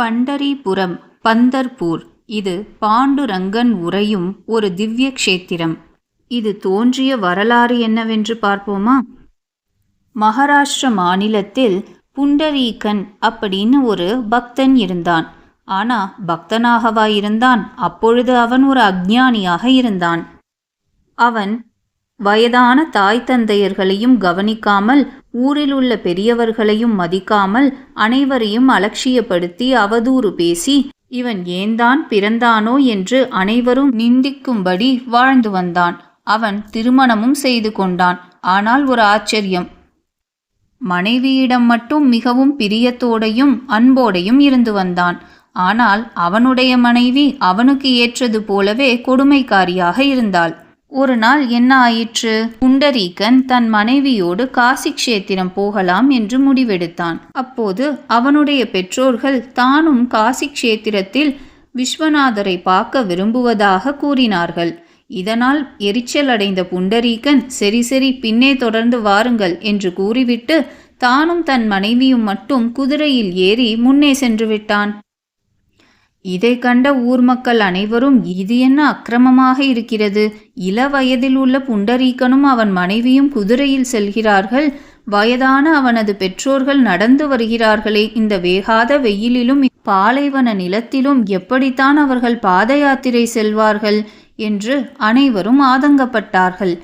பண்டரிபுரம் பந்தர்பூர். இது பாண்டுரங்கன் உரையும் ஒரு திவ்ய க்ஷேத்திரம் இது தோன்றிய வரலாறு என்னவென்று பார்ப்போமா? மகாராஷ்டிர மாநிலத்தில் புண்டரீகன் அப்படின்னு ஒரு பக்தன் இருந்தான். ஆனா பக்தனாகவா இருந்தான்? அப்பொழுது அவன் ஒரு அக்ஞானியாக இருந்தான். அவன் வயதான தாய் தந்தையர்களையும் கவனிக்காமல் ஊரில் உள்ள பெரியவர்களையும் மதிக்காமல் அனைவரையும் அலட்சியப்படுத்தி அவதூறு பேசி இவன் ஏன்தான் பிறந்தானோ என்று அனைவரும் நிந்திக்கும்படி வாழ்ந்து வந்தான். அவன் திருமணமும் செய்து கொண்டான். ஆனால் ஒரு ஆச்சரியம். மனைவியிடம் மட்டும் மிகவும் பிரியத்தோடையும் அன்போடையும் இருந்து வந்தான். ஆனால் அவனுடைய மனைவி அவனுக்கு ஏற்றது போலவே கொடுமைக்காரியாக இருந்தாள். ஒரு நாள் என்ன ஆயிற்று? புண்டரீகன் தன் மனைவியோடு காசி க்ஷேத்திரம் போகலாம் என்று முடிவெடுத்தான். அப்போது அவனுடைய பெற்றோர்கள் தானும் காசி கஷேத்திரத்தில் விஸ்வநாதரை பார்க்க விரும்புவதாக கூறினார்கள். இதனால் எரிச்சல் அடைந்த புண்டரீகன் சரி சரி பின்னே தொடர்ந்து வாருங்கள் என்று கூறிவிட்டு தானும் தன் மனைவியும் மட்டும் குதிரையில் ஏறி முன்னே சென்று விட்டான். இதை கண்ட ஊர் மக்கள் அனைவரும் இது என்ன அக்கிரமமாக இருக்கிறது? இள வயதில் உள்ள புண்டரீகனும் அவன் மனைவியும் குதிரையில் செல்கிறார்கள். வயதான அவனது பெற்றோர்கள் நடந்து வருகிறார்களே இந்த வேகாத வெயிலிலும் பாலைவன நிலத்திலும் எப்படித்தான் அவர்கள் பாத யாத்திரை செல்வார்கள்? என்று அனைவரும் ஆதங்கப்பட்டார்கள்.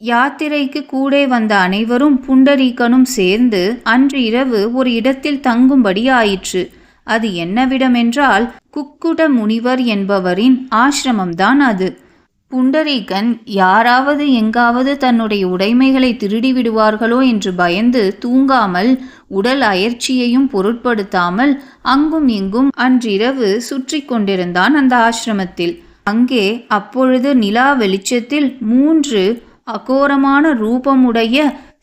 யாத்திரைக்கு கூட வந்த அனைவரும் புண்டரீகனும் சேர்ந்து அன்று இரவு ஒரு இடத்தில் தங்கும்படி ஆயிற்று. அது என்னவிடமென்றால் குக்குட முனிவர் என்பவரின் ஆசிரமம்தான் அது. புண்டரீகன் யாராவது எங்காவது தன்னுடைய உடைமைகளை திருடி விடுவார்களோ என்று பயந்து தூங்காமல் உடல் அயற்சியையும் பொருட்படுத்தாமல் அங்கும் இங்கும் அன்றிரவு சுற்றி கொண்டிருந்தான் அந்த ஆசிரமத்தில். அங்கே அப்பொழுது நிலா வெளிச்சத்தில் மூன்று அகோரமான ரூபமுடைய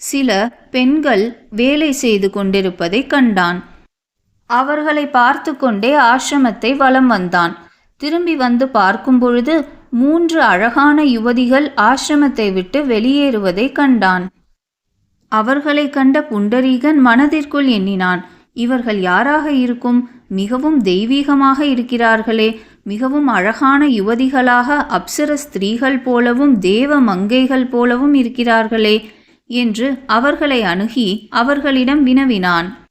சில பெண்கள் வேலை செய்து கொண்டிருப்பதை கண்டான். அவர்களை பார்த்து கொண்டே ஆசிரமத்தை வலம் வந்தான். திரும்பி வந்து பார்க்கும் பொழுது மூன்று அழகான யுவதிகள் ஆசிரமத்தை விட்டு வெளியேறுவதை கண்டான். அவர்களை கண்ட புண்டரீகன் மனதிற்குள் எண்ணினான். இவர்கள் யாராக இருக்கும்? மிகவும் தெய்வீகமாக இருக்கிறார்களே. மிகவும் அழகான யுவதிகளாக அப்சர ஸ்திரீகள் போலவும் தேவ மங்கைகள் போலவும் இருக்கிறார்களே என்று அவர்களை அணுகி அவர்களிடம் வினவினான்.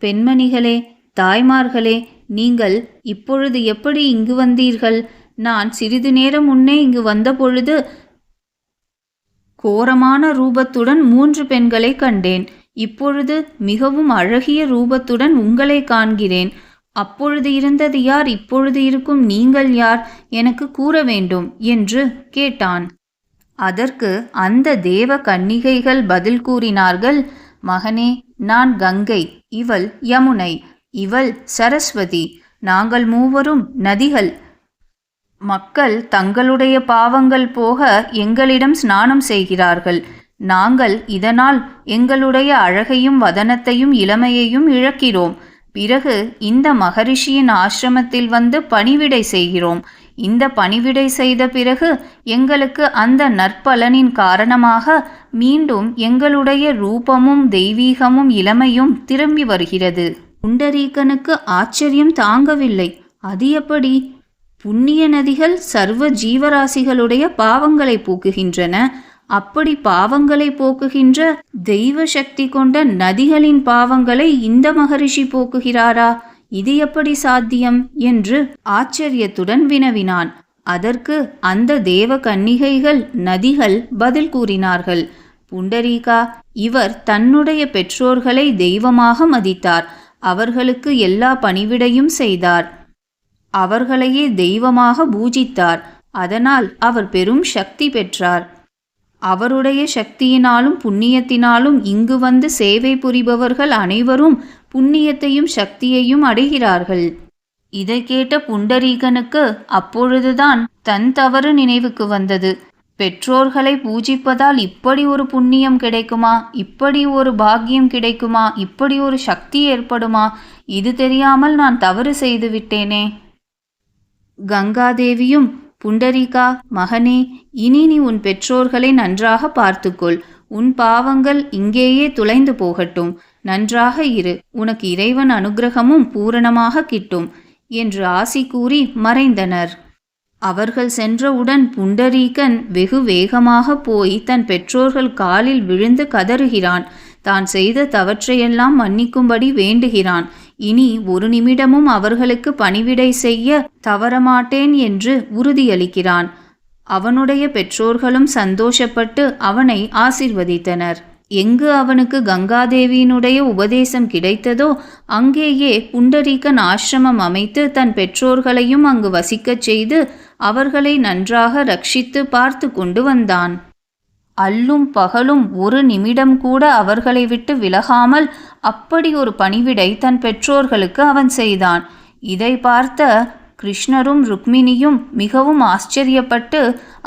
பெண்மணிகளே தாய்மார்களே நீங்கள் இப்பொழுது எப்படி இங்கு வந்தீர்கள்? நான் சிறிது நேரம் முன்னே இங்கு வந்தபொழுது கோரமான ரூபத்துடன் மூன்று பெண்களை கண்டேன். இப்பொழுது மிகவும் அழகிய ரூபத்துடன் உங்களை காண்கிறேன். அப்பொழுது இருந்தது யார்? இப்பொழுது இருக்கும் நீங்கள் யார்? எனக்கு கூற வேண்டும் என்று கேட்டான். அதற்கு அந்த தேவ கன்னிகைகள் பதில் கூறினார்கள் மகனே நான் கங்கை இவள் யமுனை இவள் சரஸ்வதி நாங்கள் மூவரும் நதிகள். மக்கள் தங்களுடைய பாவங்கள் போக எங்களிடம் ஸ்நானம் செய்கிறார்கள். நாங்கள் இதனால் எங்களுடைய அழகையும் வதனத்தையும் இளமையையும் இழக்கிறோம். பிறகு இந்த மகரிஷியின் ஆசிரமத்தில் வந்து பணிவிடை செய்கிறோம். இந்த பணிவிடை செய்த பிறகு எங்களுக்கு அந்த நற்பலனின் காரணமாக மீண்டும் எங்களுடைய ரூபமும் தெய்வீகமும் இளமையும் திரும்பி வருகிறது. புண்டரீகனுக்கு ஆச்சரியம் தாங்கவில்லை. அது எப்படி? புண்ணிய நதிகள் சர்வ ஜீவராசிகளுடைய பாவங்களை போக்குகின்றன. அப்படி பாவங்களை போக்குகின்ற தெய்வ சக்தி கொண்ட நதிகளின் பாவங்களை இந்த மகரிஷி போக்குகிறாரா? இது எப்படி சாத்தியம்? என்று ஆச்சரியத்துடன் வினவினான். அதற்கு அந்த தேவ கன்னிகைகள் நதிகள் பதில் கூறினார்கள். புண்டரீகா இவர் தன்னுடைய பெற்றோர்களை தெய்வமாக மதித்தார். அவர்களுக்கு எல்லா பணிவிடையும் செய்தார். அவர்களையே தெய்வமாக பூஜித்தார். அதனால் அவர் பெரும் சக்தி பெற்றார். அவருடைய சக்தியினாலும் புண்ணியத்தினாலும் இங்கு வந்து சேவை புரிபவர்கள் அனைவரும் புண்ணியத்தையும் சக்தியையும் அடைகிறார்கள். இதை கேட்ட புண்டரீகனுக்கு அப்பொழுதுதான் தன் தவறு நினைவுக்கு வந்தது. பெற்றோர்களை பூஜிப்பதால் இப்படி ஒரு புண்ணியம் கிடைக்குமா? இப்படி ஒரு பாக்கியம் கிடைக்குமா? இப்படி ஒரு சக்தி ஏற்படுமா? இது தெரியாமல் நான் தவறு செய்து விட்டேனே. கங்காதேவியும் புண்டரீகா மகனே இனி நீ உன் பெற்றோர்களை நன்றாக பார்த்துக்கொள். உன் பாவங்கள் இங்கேயே துளைந்து போகட்டும். நன்றாக இரு. உனக்கு இறைவன் அனுக்கிரகமும் பூரணமாக கிட்டும் என்று ஆசி கூறி மறைந்தனர். அவர்கள் சென்றவுடன் புண்டரீகன் வெகு வேகமாக போய் தன் பெற்றோர்கள் காலில் விழுந்து கதறுகிறான். தான் செய்த தவற்றையெல்லாம் மன்னிக்கும்படி வேண்டுகிறான். இனி ஒரு நிமிடமும் அவர்களுக்கு பணிவிடை செய்ய தவறமாட்டேன் என்று உறுதியளிக்கிறான். அவனுடைய பெற்றோர்களும் சந்தோஷப்பட்டு அவனை ஆசிர்வதித்தனர். எங்கு அவனுக்கு கங்காதேவியினுடைய உபதேசம் கிடைத்ததோ அங்கேயே புண்டரீகன் ஆசிரமம் அமைத்து தன் பெற்றோர்களையும் அங்கு வசிக்கச் செய்து அவர்களை நன்றாக ரட்சித்து பார்த்து கொண்டு வந்தான். அல்லும் பகலும் ஒரு நிமிடம் கூட அவர்களை விட்டு விலகாமல் அப்படி ஒரு பணிவிடை தன் பெற்றோர்களுக்கு அவன் செய்தான். இதை பார்த்த கிருஷ்ணரும் ருக்மிணியும் மிகவும் ஆச்சரியப்பட்டு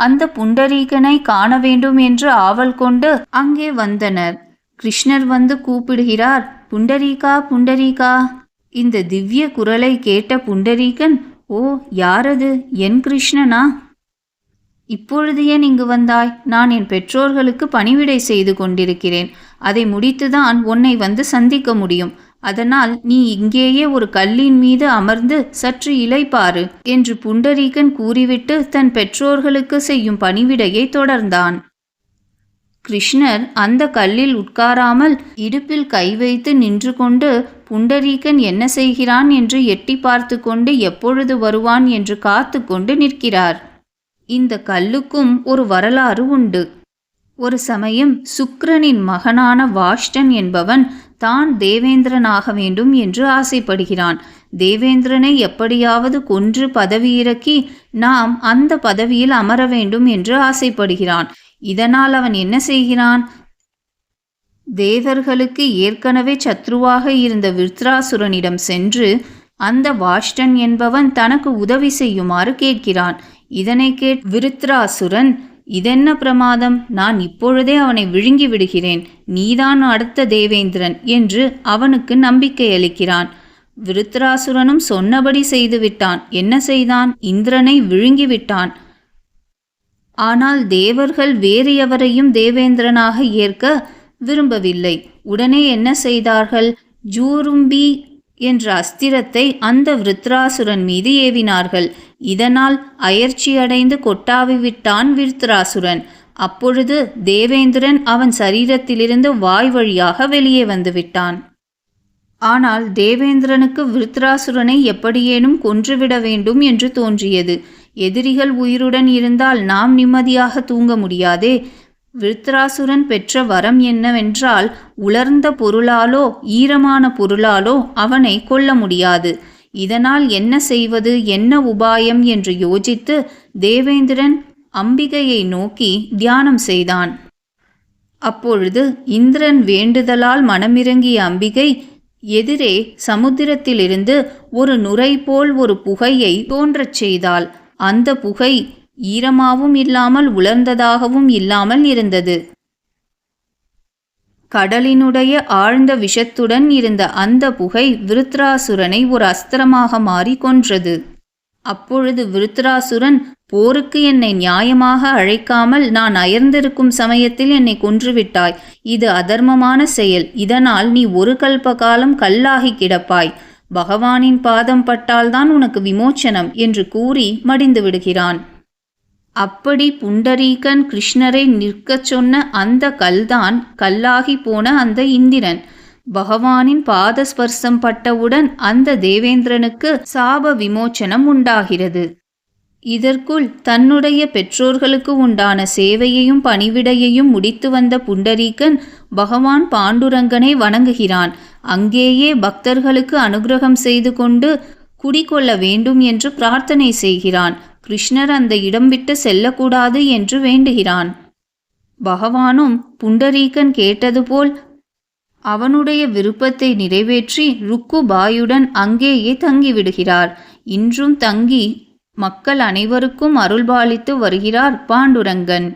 அந்த புண்டரீகனை காண வேண்டும் என்று ஆவல் கொண்டு அங்கே வந்தனர். கிருஷ்ணர் வந்து கூப்பிடுகிறார் புண்டரீகா புண்டரீகா. இந்த திவ்ய குரலை கேட்ட புண்டரீகன் ஓ யாரது? என் கிருஷ்ணனா? இப்பொழுது ஏன் இங்கு வந்தாய். நான் என் பெற்றோர்களுக்கு பணிவிடை செய்து கொண்டிருக்கிறேன். அதை முடித்துதான் உன்னை வந்து சந்திக்க முடியும். அதனால் நீ இங்கேயே ஒரு கல்லின் மீது அமர்ந்து சற்று இலைப்பாரு என்று புண்டரீகன் கூறிவிட்டு தன் பெற்றோர்களுக்கு செய்யும் பணிவிடையை தொடர்ந்தான். கிருஷ்ணர் அந்த கல்லில் உட்காராமல் இடுப்பில் கை வைத்து நின்று கொண்டு புண்டரீகன் என்ன செய்கிறான்? என்று எட்டி பார்த்து கொண்டு எப்பொழுது வருவான்? என்று காத்து கொண்டு நிற்கிறார். இந்த கல்லுக்கும் ஒரு வரலாறு உண்டு. ஒரு சமயம் சுக்ரனின் மகனான வாஷ்டன் என்பவன் தான் தேவேந்திரனாக வேண்டும் என்று ஆசைப்படுகிறான். தேவேந்திரனை எப்படியாவது கொன்று பதவியிறக்கி நாம் அந்த பதவியில் அமர வேண்டும் என்று ஆசைப்படுகிறான். இதனால் அவன் என்ன செய்கிறான்? தேவர்களுக்கு ஏற்கனவே சத்ருவாக இருந்த விருத்ராசுரனிடம் சென்று அந்த வாஷ்டன் என்பவன் தனக்கு உதவி செய்யுமாறு கேட்கிறான். இதனை கேட் விருத்ராசுரன் இதென்ன பிரமாதம்? நான் இப்பொழுதே அவனை விழுங்கி விடுகிறேன். நீதான் அடுத்த தேவேந்திரன் என்று அவனுக்கு நம்பிக்கை அளிக்கிறான். விருத்ராசுரனும் சொன்னபடி செய்துவிட்டான் என்ன செய்தான்? இந்திரனை விழுங்கிவிட்டான் ஆனால் தேவர்கள் வேறு எவரையும் தேவேந்திரனாக ஏற்க விரும்பவில்லை. உடனே என்ன செய்தார்கள்? ஜூரும்பி என்ற அஸ்திரத்தை அந்த விருத்ராசுரன் மீது ஏவினார்கள். இதனால் அயர்ச்சியடைந்து கொட்டாவி விட்டான் விருத்ராசுரன். அப்பொழுது தேவேந்திரன் அவன் சரீரத்திலிருந்து வாய் வழியாக வெளியே வந்துவிட்டான் ஆனால் தேவேந்திரனுக்கு விருத்ராசுரனை எப்படியேனும் கொன்றுவிட வேண்டும் என்று தோன்றியது. எதிரிகள் உயிருடன் இருந்தால் நாம் நிம்மதியாக தூங்க முடியாதே. விருத்ராசுரன் பெற்ற வரம் என்னவென்றால் உலர்ந்த பொருளாலோ ஈரமான பொருளாலோ அவனை கொல்ல முடியாது. இதனால் என்ன செய்வது என்ன உபாயம் என்று யோசித்து தேவேந்திரன் அம்பிகையை நோக்கி தியானம் செய்தான். அப்பொழுது இந்திரன் வேண்டுதலால் மனமிறங்கிய அம்பிகை எதிரே சமுத்திரத்திலிருந்து ஒரு நுரை போல் ஒரு புகையை தோன்றச் செய்தாள். அந்த புகை ஈரமாகவும் இல்லாமல் உலர்ந்ததாகவும் இல்லாமல் இருந்தது. கடலினுடைய ஆழ்ந்த விஷத்துடன் இருந்த அந்த புகை விருத்ராசுரனை ஒரு அஸ்திரமாக மாறி கொன்றது. அப்பொழுது விருத்ராசுரன் போருக்கு என்னை நியாயமாக அழைக்காமல் நான் அயர்ந்திருக்கும் சமயத்தில் என்னை கொன்றுவிட்டாய். இது அதர்மமான செயல். இதனால் நீ ஒரு கல்ப காலம் கல்லாகி கிடப்பாய். பகவானின் பாதம் பட்டால்தான் உனக்கு விமோச்சனம் என்று கூறி மடிந்து விடுகிறான் அப்படி புண்டரீகன் கிருஷ்ணரை நிற்கச் சொன்ன அந்த கல்தான் கல்லாகி போன அந்த இந்திரன். பகவானின் பாதஸ்பர்சம் பட்டவுடன் அந்த தேவேந்திரனுக்கு சாப விமோச்சனம் உண்டாகிறது. இதற்குள் தன்னுடைய பெற்றோர்களுக்கு உண்டான சேவையையும் பணிவிடையையும் முடித்து வந்த புண்டரீகன் பகவான் பாண்டுரங்கனை வணங்குகிறான். அங்கேயே பக்தர்களுக்கு அனுகிரகம் செய்து கொண்டு குடிகொள்ள வேண்டும் என்று பிரார்த்தனை செய்கிறான். கிருஷ்ணர் அந்த இடம் விட்டு செல்லக்கூடாது என்று வேண்டுகிறான். பகவானும் புண்டரீகன் கேட்டது போல் அவனுடைய விருப்பத்தை நிறைவேற்றி ருக்கு பாயுடன் அங்கேயே தங்கிவிடுகிறார். இன்றும் தங்கி மக்கள் அனைவருக்கும் அருள்பாலித்து வருகிறார் பாண்டுரங்கன்.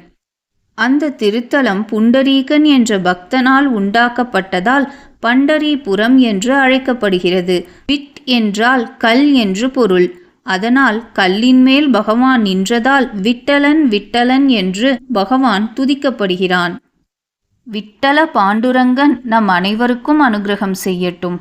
அந்த திருத்தலம் புண்டரீகன் என்ற பக்தனால் உண்டாக்கப்பட்டதால் பண்டரிபுரம் என்று அழைக்கப்படுகிறது. பிட் என்றால் கல் என்று பொருள். அதனால் கல்லின் மேல் பகவான் நின்றதால் விட்டலன் விட்டலன் என்று பகவான் துதிக்கப்படுகிறான். விட்டல பாண்டுரங்கன் நம் அனைவருக்கும் அனுகிரகம் செய்யட்டும்.